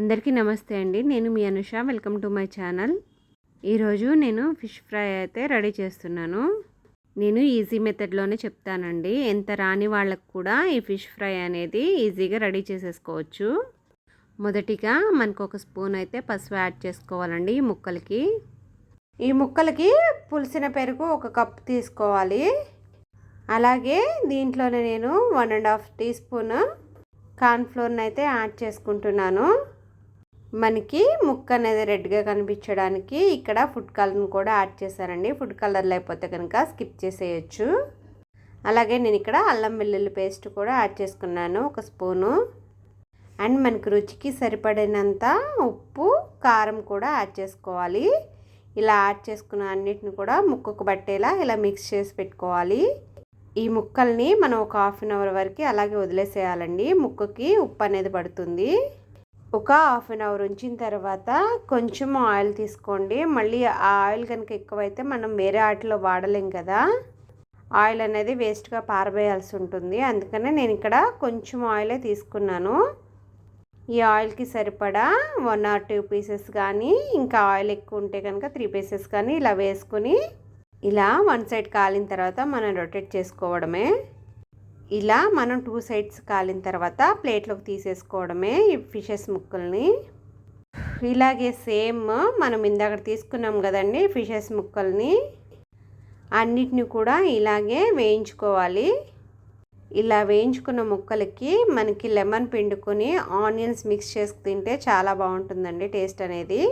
అందరికీ నమస్తే అండి. నేను మీ Anusha. Welcome to my channel. ఈరోజు నేను ఫిష్ ఫ్రై అయితే రెడీ చేస్తున్నాను. నేను ఈజీ మెథడ్లోనే చెప్తానండి. ఎంత రాని వాళ్ళకు కూడా ఈ ఫిష్ ఫ్రై అనేది ఈజీగా రెడీ చేసేసుకోవచ్చు. మొదటిగా మనకు ఒక స్పూన్ అయితే పసుపు యాడ్ చేసుకోవాలండి ఈ ముక్కలకి. ఈ ముక్కలకి పులిసిన పెరుగు ఒక కప్ తీసుకోవాలి. అలాగే దీంట్లోనే నేను one and half tea spoon కార్న్ఫ్లోర్ని అయితే యాడ్ చేసుకుంటున్నాను. మనకి ముక్క అనేది రెడ్గా కనిపించడానికి ఇక్కడ ఫుడ్ కలర్ని కూడా యాడ్ చేశానండి ఫుడ్ కలర్ లేకపోతే కనుక స్కిప్ చేసేయచ్చు. అలాగే నేను ఇక్కడ అల్లం వెల్లుల్లి పేస్ట్ కూడా యాడ్ చేసుకున్నాను ఒక స్పూను. అండ్ మనకి రుచికి సరిపడినంత ఉప్పు కారం కూడా యాడ్ చేసుకోవాలి. ఇలా యాడ్ చేసుకున్న అన్నిటిని కూడా ముక్కకు పట్టేలా ఇలా మిక్స్ చేసి పెట్టుకోవాలి. ఈ ముక్కల్ని మనం ఒక హాఫ్ అన్ అవర్ వరకు అలాగే వదిలేసేయాలండి. ముక్కకి ఉప్పు అనేది పడుతుంది. ఒక హాఫ్ అన్ అవర్ ఉంచిన తర్వాత కొంచెం ఆయిల్ తీసుకోండి. మళ్ళీ ఆ ఆయిల్ కనుక ఎక్కువైతే మనం వేరే ఆటలో వాడలేం కదా. ఆయిల్ అనేది వేస్ట్గా పారబేయాల్సి ఉంటుంది. అందుకనే నేను ఇక్కడ కొంచెం ఆయిలే తీసుకున్నాను. ఈ ఆయిల్కి సరిపడా వన్ ఆర్ టూ పీసెస్ కానీ ఇంకా ఆయిల్ ఎక్కువ ఉంటే కనుక త్రీ పీసెస్ కానీ ఇలా వేసుకుని ఇలా వన్ సైడ్ కాలిన తర్వాత మనం రొటేట్ చేసుకోవడమే. ఇలా మనం టూ సైడ్స్ కాలిన తర్వాత ప్లేట్లోకి తీసేసుకోవడమే ఈ ఫిషెస్ ముక్కల్ని. ఇలాగే సేమ్ మనం ఇందాక తీసుకున్నాం కదండి ఫిషెస్ ముక్కల్ని. అన్నిటిని కూడా ఇలాగే వేయించుకోవాలి. ఇలా వేయించుకున్న ముక్కలకి మనకి లెమన్ పిండుకొని ఆనియన్స్ మిక్స్ చేసి తింటే చాలా బాగుంటుందండి టేస్ట్ అనేది.